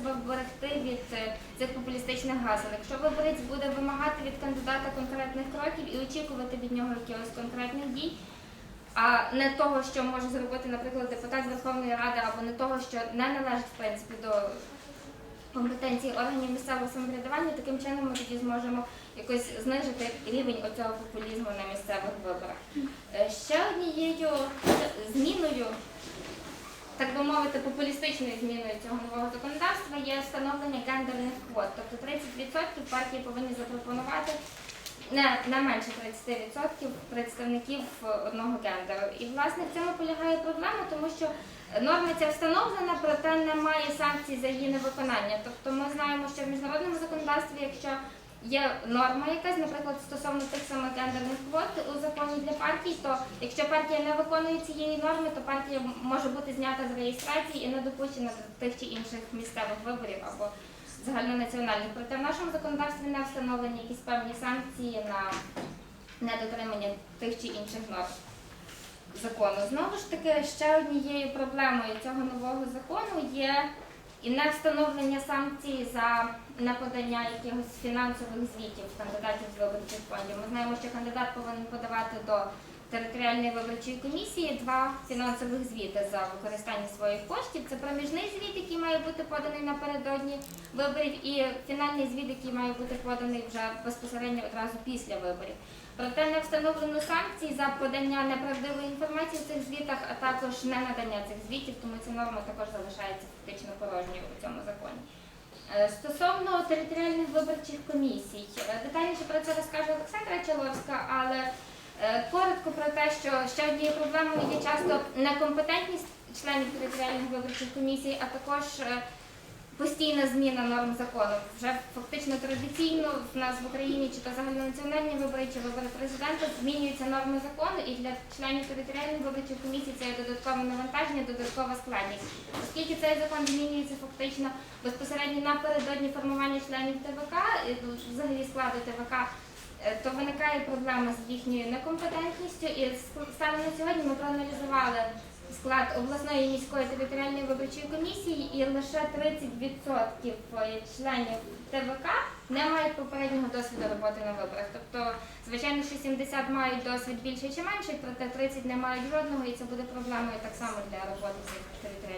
себе вберегти від е, цих популістичних гасел. Якщо виборець буде вимагати від кандидата конкретних кроків і очікувати від нього якихось конкретних дій, а не того, що може зробити, наприклад, депутат Верховної Ради, або не того, що не належить в принципі до компетенції органів місцевого самоврядування, таким чином ми тоді зможемо якось знижити рівень оцього популізму на місцевих виборах. Е, Ще однією так би мовити, популістичною зміною цього нового законодавства є встановлення гендерних квот. Тобто 30% партії повинні запропонувати не, не менше 30% представників одного гендеру. І власне в цьому полягає проблема, тому що норма ця встановлена, проте немає санкцій за її невиконання. Тобто ми знаємо, що в міжнародному законодавстві, якщо є норма якась, наприклад, стосовно тих самих гендерних квот у законі для партій, то якщо партія не виконує цієї норми, то партія може бути знята з реєстрації і не допущена до тих чи інших місцевих виборів або загальнонаціональних. Проте в нашому законодавстві не встановлені якісь певні санкції на недотримання тих чи інших норм закону. Знову ж таки, ще однією проблемою цього нового закону є і не встановлення санкцій за неподання якихось фінансових звітів кандидатів з виборчих фондів. Ми знаємо, що кандидат повинен подавати до територіальної виборчої комісії два фінансових звіти за використання своїх коштів. Це проміжний звіт, який має бути поданий напередодні виборів, і фінальний звіт, який має бути поданий вже безпосередньо одразу після виборів. Проте не встановлено санкцій за подання неправдивої інформації в цих звітах, а також не надання цих звітів, тому ця норма також залишається фактично порожньою у цьому законі. Е, Стосовно територіальних виборчих комісій, е, детальніше про це розкаже Олександра Чоловська, але е, про те, що ще однією проблемою є часто некомпетентність членів територіальних виборчих комісій, а також е, постійна зміна норм закону. Вже фактично традиційно в нас в Україні чи то загальнонаціональні вибори, чи вибори президента змінюються норми закону, і для членів територіальних виборчих комісій це є додаткове навантаження, додаткова складність. Оскільки цей закон змінюється фактично безпосередньо напередодні формування членів ТВК, взагалі складу ТВК. Е, То виникає проблема з їхньою некомпетентністю, і с- станом на сьогодні ми проаналізували склад обласної міської територіальної виборчої комісії, і лише 30% членів ТВК не мають попереднього досвіду роботи на виборах. Тобто, звичайно, що 70 мають досвід більший чи менший, проте 30 не мають жодного, і це буде проблемою так само для роботи цих територіальних